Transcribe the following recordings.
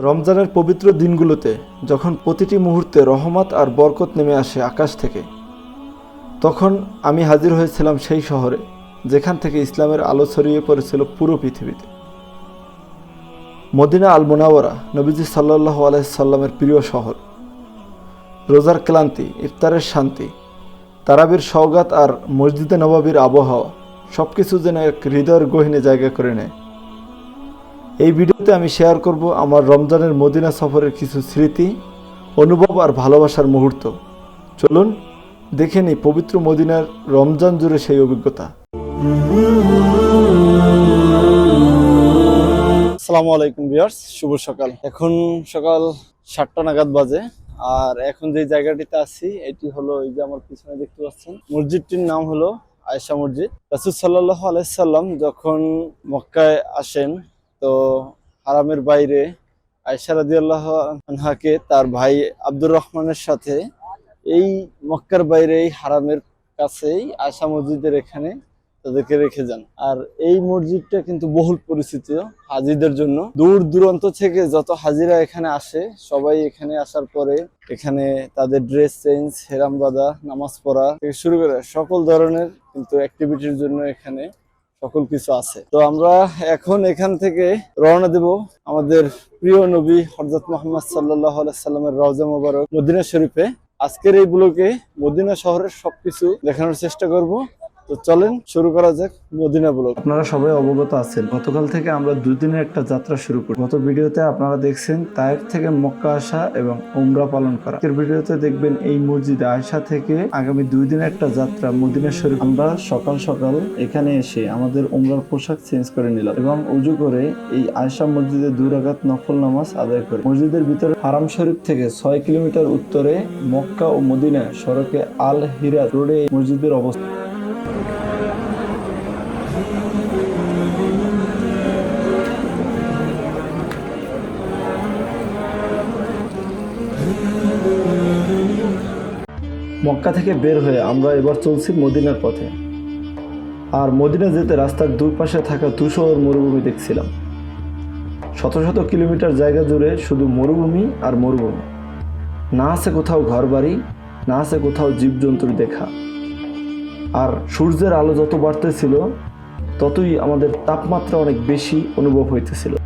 রমজানের পবিত্র দিনগুলোতে যখন প্রতিটি মুহূর্তে রহমত আর বরকত নেমে আসে আকাশ থেকে, তখন আমি হাজির হয়েছিলাম সেই শহরে, যেখান থেকে ইসলামের আলো ছড়িয়ে পড়েছিল পুরো পৃথিবীতে। মদিনা আল মোনাওয়ারা নবীজি সাল্লাহ আলাইসাল্লামের প্রিয় শহর। রোজার ক্লান্তি, ইফতারের শান্তি, তারাবির সওগাত আর মসজিদে নবাবির আবহাওয়া সব কিছু যেন এক হৃদয়ের গহিনে জায়গা করে নেয়। এই ভিডিওতে আমি শেয়ার করব আমার রমজানের মদিনা সফরের কিছু স্মৃতি, অনুভব আর ভালোবাসার মুহূর্ত। চলুন দেখে নিই পবিত্র মদিনার রমজান জুড়ে সেই অভিজ্ঞতা। আসসালামু আলাইকুম বিয়ার্স শুভ সকাল। এখন সকাল সাতটা নাগাদ বাজে, আর এখন যে জায়গাটিতে আছি, এটি হলো এই যে আমার পিছনে দেখতে পাচ্ছেন, মসজিদটির নাম হলো আয়েশা মসজিদ। রাসুল সাল্লাহ আলাইসাল্লাম যখন মক্কায় আসেন তো হারামের বাইরে আয়েশা রাদিয়াল্লাহ আনহাকে তার ভাই আব্দুর রহমানের সাথে এই মক্কার বাইরে এই হারামের কাছেই আয়সা মসজিদের এখানে তাদেরকে রেখে যান। আর এই মসজিদটা কিন্তু বহুল পরিচিত হাজিদের জন্য। দূর দূরান্ত থেকে যত হাজিরা এখানে আসে, সবাই এখানে আসার পরে এখানে তাদের ড্রেস চেঞ্জ হেরাম বাঁধা, নামাজ পড়া থেকে শুরু করে সকল ধরনের কিন্তু অ্যাক্টিভিটির জন্য এখানে সকল কিছু আছে। তো আমরা এখন এখান থেকে রওনা দেব আমাদের প্রিয় নবী হরজত মোহাম্মদ সাল্লাহ সাল্লামের রওজা মোবারক মদিনা শরীফে। আজকের এই ব্লকে মদিনা শহরের সবকিছু দেখানোর চেষ্টা করব। তো চলেন শুরু করা যাক মদিনা ব্লক আপনারা সবাই অবগত আছেন। গতকাল থেকে আমরা দুই দিনের একটা যাত্রা শুরু করি গত ভিডিওতে আপনারা দেখছেন তায়েফ থেকে মক্কা আসা এবং উমরা পালন করা। আজকের ভিডিওতে দেখবেন এই মসজিদে আয়সা থেকে আগামী দুই দিনের একটা যাত্রা মদিনা শরীফ। আমরা সকাল সকাল এখানে এসে আমাদের উমরার পোশাক চেঞ্জ করে নিলাম এবং উজু করে এই আয়সা মসজিদে দুই রাকাত নফল নামাজ আদায় করে। মসজিদের ভিতরে হারাম শরীফ থেকে ছয় কিলোমিটার উত্তরে মক্কা ও মদিনা সড়কে আল হিরা রোডে মসজিদের অবস্থান মক্কা থেকে বের হয়ে আমরা এবার চলছি মদিনার পথে। আর মদিনা যেতে রাস্তার দুই পাশে থাকা দুশোর মরুভূমি দেখছিলাম। শত শত কিলোমিটার জায়গা জুড়ে শুধু মরুভূমি আর মরুভূমি। না আছে কোথাও ঘরবাড়ি, না আছে কোথাও জীবজন্তুর দেখা। আর সূর্যের আলো যত বাড়তেছিল, ততই আমাদের তাপমাত্রা অনেক বেশি অনুভব হইতেছিল।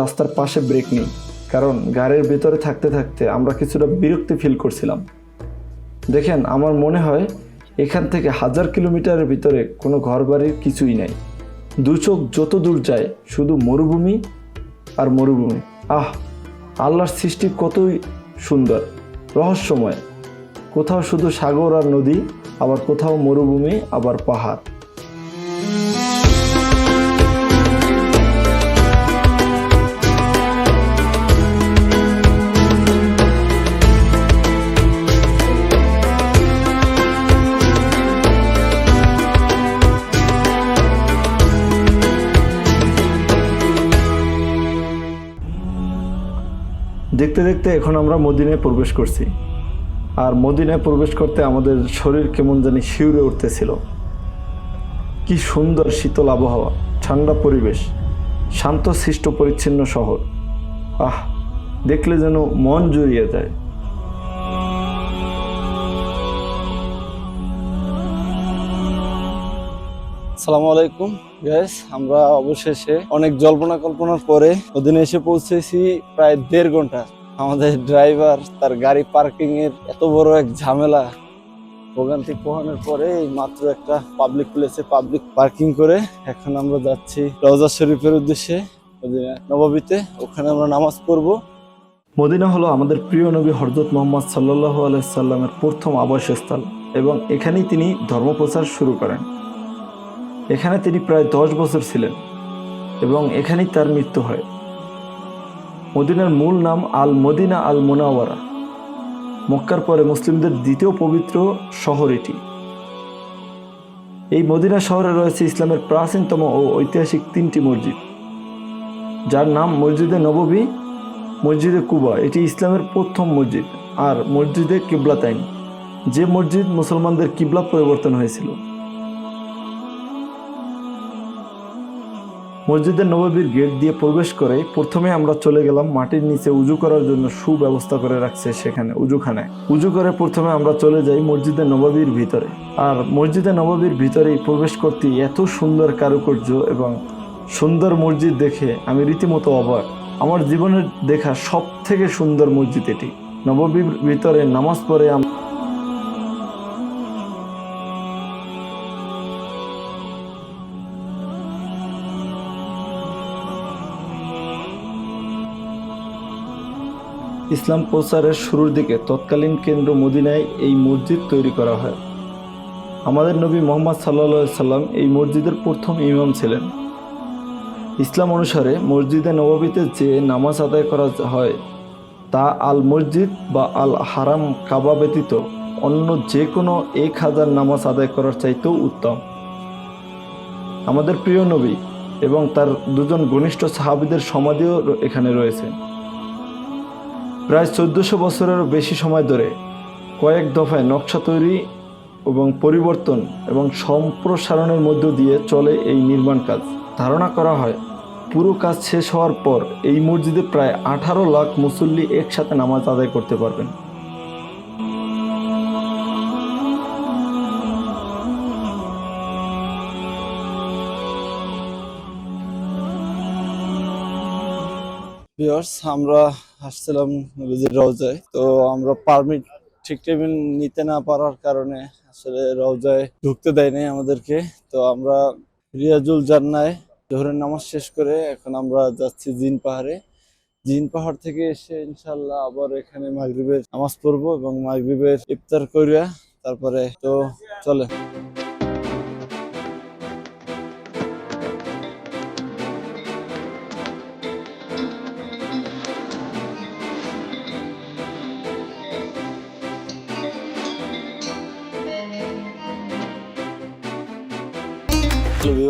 রাস্তার পাশে ব্রেক নিই। কারণ গাড়ির ভিতরে থাকতে থাকতে আমরা কিছুটা বিরক্তি ফিল করছিলাম। দেখেন, আমার মনে হয় এখান থেকে হাজার কিলোমিটারের ভিতরে কোনো ঘরবাড়ির কিছুই নাই। দু চোখ যত দূর যায় শুধু মরুভূমি আর মরুভূমি। আহ, আল্লাহর সৃষ্টি কতই সুন্দর, রহস্যময়। কোথাও শুধু সাগর আর নদী, আবার কোথাও মরুভূমি, আবার পাহাড়। দেখতে দেখতে এখন আমরা মদিনায় প্রবেশ করছি। আর মদিনায় প্রবেশ করতে আমাদের শরীর কেমন জানি শিউরে উঠতেছিল। কি সুন্দর শীতল আবহাওয়া, ঠান্ডা পরিবেশ শান্ত সৃষ্ট পরিচ্ছন্ন শহর। আহ, দেখলে যেন মন জুড়িয়ে যায়। আসসালামু আলাইকুম গ্যাস আমরা অবশেষে অনেক জল্পনা কল্পনার পরে ওদিনে এসে পৌঁছেছি প্রায় দেড় ঘণ্টা। আমাদের ড্রাইভার তার গাড়ি পার্কিং এর এত বড় এক ঝামেলা। ভোগান্তি পোহানোর পরে মাত্র একটা পাবলিক প্লেসে পাবলিক পার্কিং করে এখন আমরা যাচ্ছি রওজা শরীফের উদ্দেশ্যে নবাবিতে। ওখানে আমরা নামাজ পড়ব। মদিনা হলো আমাদের প্রিয় নবী হরজত মোহাম্মদ সাল্লাহ আলাইসাল্লামের প্রথম আবাসস্থল এবং এখানেই তিনি ধর্মপ্রচার শুরু করেন। এখানে তিনি প্রায় দশ বছর ছিলেন এবং এখানেই তার মৃত্যু হয়। মদিনার মূল নাম আল মদিনা আল মোনাওয়ারা মক্কার পরে মুসলিমদের দ্বিতীয় পবিত্র শহর এটি। এই মদিনা শহরে রয়েছে ইসলামের প্রাচীনতম ও ঐতিহাসিক তিনটি মসজিদ, যার নাম মসজিদে নববী, মসজিদে কুবা। এটি ইসলামের প্রথম মসজিদ আর মসজিদে কিবলাতাইন। যে মসজিদ মুসলমানদের কিবলা পরিবর্তন হয়েছিল। মসজিদের নববীর গেট দিয়ে প্রবেশ করে প্রথমে আমরা চলে গেলাম মাটির নিচে উজু করার জন্য সুব্যবস্থা করে রাখছে সেখানে, উজুখানায়। উজু করে প্রথমে আমরা চলে যাই মসজিদের নববীর ভিতরে। আর মসজিদে নববীর ভিতরেই প্রবেশ করতে এত সুন্দর কারুকার্য এবং সুন্দর মসজিদ দেখে আমি রীতিমতো অবাক। আমার জীবনের দেখা সব থেকে সুন্দর মসজিদ এটি। নববীর ভিতরে নামাজ পড়ে ইসলাম প্রচারের শুরুর দিকে তৎকালীন কেন্দ্র মদিনায় এই মসজিদ তৈরি করা হয়। আমাদের নবী মোহাম্মদ সাল্লা সাল্লাম এই মসজিদের প্রথম ইমাম ছিলেন। ইসলাম অনুসারে মসজিদে নববীতে যে নামাজ আদায় করা হয়, তা আল মসজিদ বা আল হারাম কাবা ব্যতীত অন্য যে কোনো এক হাজার নামাজ আদায় করার চাইতেও উত্তম। আমাদের প্রিয় নবী এবং তার দুজন ঘনিষ্ঠ সাহাবিদের সমাধিও এখানে রয়েছে। প্রায় চোদ্দশো বছরেরও বেশি সময় ধরে কয়েক দফায় নকশা তৈরি এবং পরিবর্তন এবং সম্প্রসারণের মধ্য দিয়ে চলে এই নির্মাণ কাজ। ধারণা করা হয়, পুরো কাজ শেষ হওয়ার পর এই মসজিদে প্রায় আঠারো লাখ মুসল্লি একসাথে নামাজ আদায় করতে পারবেন। আমরা আসছিলাম নবীজির রওজায়, তো আমরা পারমিট ঠিক টাইমে নিতে না পারার কারণে আসলে রওজায় ঢুকতে দেয় নাই আমাদেরকে। তো আমরা রিয়াজুল জান্নায় জোহরের নামাজ শেষ করে এখন আমরা যাচ্ছি জিন পাহাড়ে। জিন পাহাড় থেকে এসে ইনশাল্লাহ আবার এখানে মাগরিবের নামাজ পড়ব এবং মাগরিবের ইফতার করিয়া তারপরে তো চলে।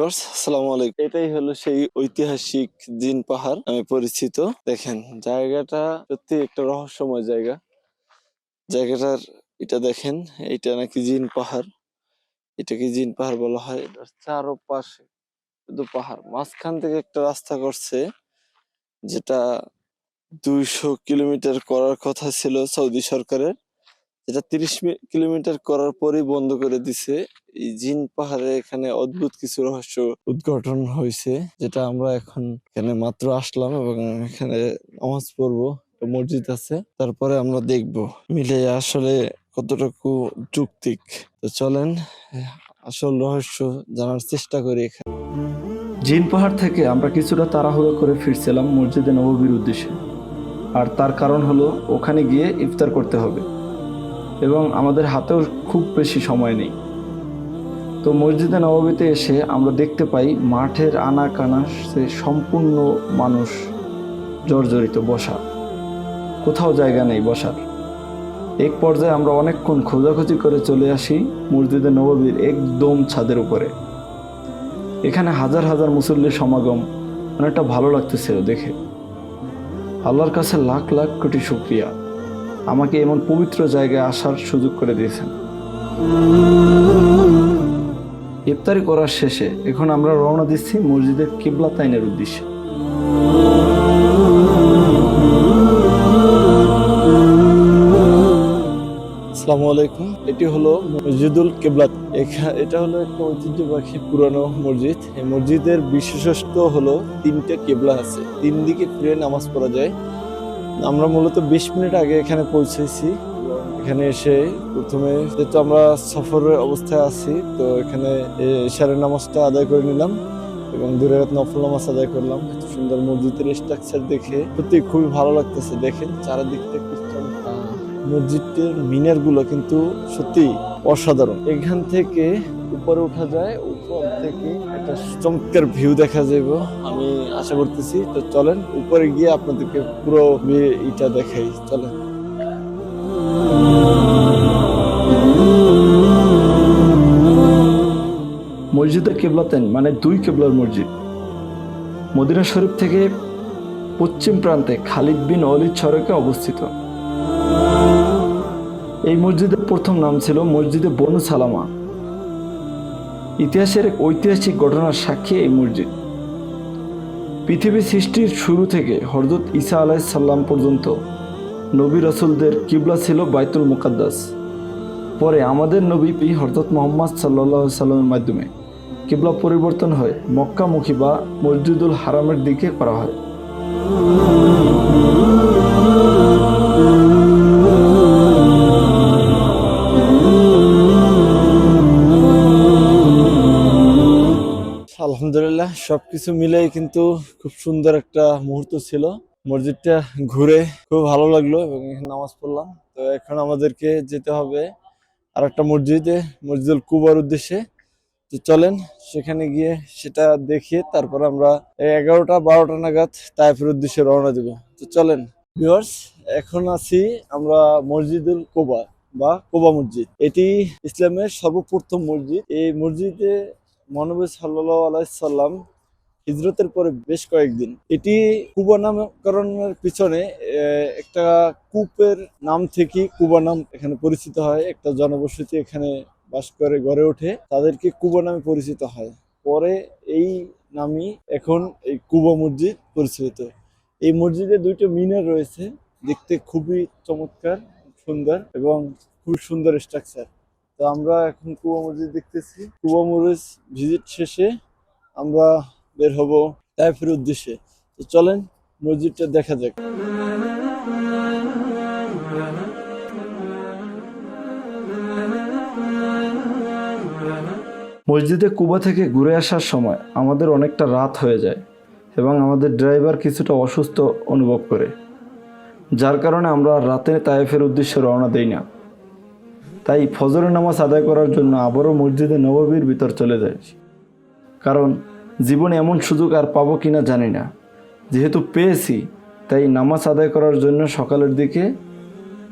ভিউয়ার্স আসসালামু আলাইকুম। এটাই হলো সেই ঐতিহাসিক জিন পাহাড় নামে পরিচিত। দেখেন, জায়গাটা সত্যি একটা রহস্যময় জায়গা। জায়গাটার, এটা দেখেন, এটা নাকি জিন পাহাড়। এটাকে জিন পাহাড় বলা হয়। এটার চারোপাশে শুধু পাহাড়। মাঝখান থেকে একটা রাস্তা করছে, যেটা দুইশো কিলোমিটার করার কথা ছিল সৌদি সরকারের। যেটা তিরিশ কিলোমিটার করার পরেই বন্ধ করে দিছে। এই জিন পাহাড়ে এখানে অদ্ভুত কিছু রহস্য উদ্ঘাটন হয়েছে, যেটা আমরা এখন এখানে মাত্র আসলাম এবং এখানে নামাজ পড়ব। মসজিদ আছে, তারপরে আমরা দেখব। মিলে আসলে কতটুকু যুক্তিক। তো চলেন, আসল রহস্য জানার চেষ্টা করি এখানে। জিন পাহাড় থেকে আমরা কিছুটা তাড়াহুড়ো করে ফিরছিলাম মসজিদে নববীর উদ্দেশ্যে। আর তার কারণ হলো, ওখানে গিয়ে ইফতার করতে হবে। এবং আমাদের হাতেও খুব বেশি সময় নেই। তো মসজিদে নববীতে এসে আমরা দেখতে পাই মাঠের আনা কানা সে সম্পূর্ণ মানুষ জর্জরিত বসা। কোথাও জায়গা নেই বসার। এক পর্যায়ে আমরা অনেকক্ষণ খোঁজাখুঁজি করে চলে আসি মসজিদে নববীর একদম ছাদের উপরে। এখানে হাজার হাজার মুসল্লির সমাগম অনেকটা ভালো লাগতেছিল দেখে। আল্লাহর কাছে লাখ লাখ কোটি শুক্রিয়া। আমাকে এমন পবিত্র জায়গায় আসার সুযোগ করে দিয়েছেন। ইফতারি করার শেষে এখন আমরা রওনা দিচ্ছি মসজিদের কিবলা তাইনের উদ্দেশ্যে। আসসালামু আলাইকুম। এটি হলো মসজিদুল কেবলাত এটা হলো একটা ঐতিহ্যবাহী পুরানো মসজিদ। এই মসজিদের বিশেষত্ব হলো তিনটে কেবলা আছে। তিন দিকে ফিরে নামাজ পড়া যায়। আমরা মূলত বিশ মিনিট আগে এখানে পৌঁছেছি। এখানে এসে প্রথমে যেহেতু আমরা সফরের অবস্থায় আছি তো এখানে ইশারের নামাজটা আদায় করে নিলাম এবং দূরে রাত নফল নামাজ আদায় করলাম। সুন্দর মসজিদের স্ট্রাকচার দেখে সত্যি খুবই ভালো লাগতেছে। দেখেন চারিদিকটা খ্রিস্টান আহ, মসজিদটির মিনারগুলো কিন্তু সত্যি অসাধারণ। এখান থেকে উপরে উঠা যায় থেকে একটা চমৎকার ভিউ দেখা যাইব। আমি আশা করতেছি, তো চলেন, উপরে গিয়ে আপনাদেরকে পুরো ইটা দেখাই, চলেন। মসজিদে কেবলাতেন মানে দুই কেবলার মসজিদ। মদিনা শরীফ থেকে পশ্চিম প্রান্তে খালিদ বিন অলিদ সড়কে অবস্থিত। এই মসজিদের প্রথম নাম ছিল মসজিদে বনু সালামা। ইতিহাসের এক ঐতিহাসিক ঘটনার সাক্ষী এই মসজিদ। পৃথিবী সৃষ্টির শুরু থেকে হরদত ঈসা আলাইসাল্লাম পর্যন্ত নবী রসুলদের কিবলা ছিল বাইতুল মুকাদ্দাস। পরে আমাদের নবী পি হরদত মোহাম্মদ সাল্লাহ সাল্লামের মাধ্যমে কিবলা পরিবর্তন হয়, মক্কামুখী বা মসজিদুল হারামের দিকে করা হয়। সবকিছু মিলেই কিন্তু খুব সুন্দর একটা মুহূর্ত ছিল। মসজিদটা ঘুরে খুব ভালো লাগল এবং এখানে নামাজ পড়লাম। তো এখন আমাদেরকে যেতে হবে আর একটা মসজিদে, মসজিদুল কুবার উদ্দেশ্যে। তো চলেন, সেখানে গিয়ে সেটা দেখিয়ে তারপর আমরা এগারোটা, বারোটা নাগাদ তাইফের উদ্দেশ্যে রওনা দিব। তো চলেন, ভিউয়ার্স, এখন আছি আমরা মসজিদুল কোবা বা কোবা মসজিদ। এটি ইসলামের সর্বপ্রথম মসজিদ। এই মসজিদে মহানবী আলাইসাল্লাম হিজরতের পরে বেশ কয়েকদিন। এটি কুবা নামকরণের পিছনে একটা কূপের নাম থেকে কুবা নাম এখানে পরিচিত হয়। একটা জনবসতি এখানে বাস করে, গড়ে ওঠে। তাদেরকে কুবা নামে পরিচিত হয়। পরে এই নামই এখন এই কুবা মসজিদ পরিচালিত। এই মসজিদে দুইটা মিনার রয়েছে। দেখতে খুবই চমৎকার, সুন্দর এবং খুব সুন্দর স্ট্রাকচার তো আমরা এখন কুয়া মসজিদ দেখতেছি। কুয়া মসজিদ ভিজিট শেষে আমরা বের হব তাইফের উদ্দেশ্যে। তো চলেন মসজিদটা দেখা যাক। মসজিদে কুবা থেকে ঘুরে আসার সময় আমাদের অনেকটা রাত হয়ে যায় এবং আমাদের ড্রাইভার কিছুটা অসুস্থ অনুভব করে, যার কারণে আমরা রাতে তায়েফের উদ্দেশ্যে রওনা দেই না। তাই ফজরের নামাজ আদায় করার জন্য আবারও মসজিদে নববীর ভিতর চলে যায় কারণ জীবনে এমন সুযোগ আর পাবো কি না জানি না। যেহেতু পেয়েছি, তাই নামাজ আদায় করার জন্য সকালের দিকে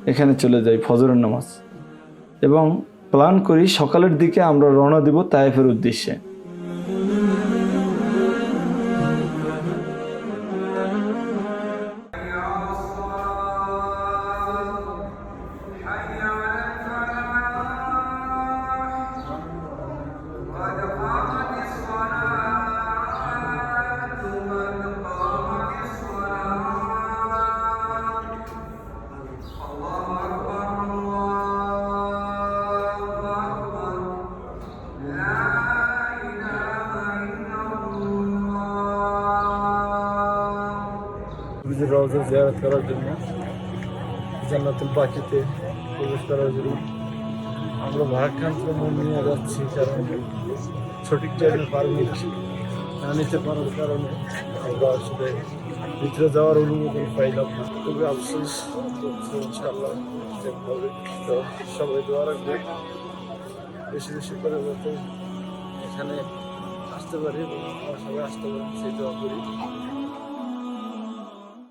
এখানে চলে যাই ফজরের নামাজ। এবং প্ল্যান করি সকালের দিকে আমরা রওনা দিব তায়েফের উদ্দেশ্যে। জিয়ারত করার জন্য জান্নাতুল বাকিতে প্রবেশ জন্য আমরা ভারাক্রান্ত মন নিয়ে যাচ্ছি কারণ সঠিক টাইমে পারমিট না নিতে পারার কারণে আমরা আসলে ভিতরে যাওয়ার অনুমোদন পাইলাম না তবে আফসোস যে হবে তো সবাই দোয়া রাখবে বেশি বেশি করে যাতে এখানে আসতে পারি এবং সবাই আসতে পারি সেই দোয়া করি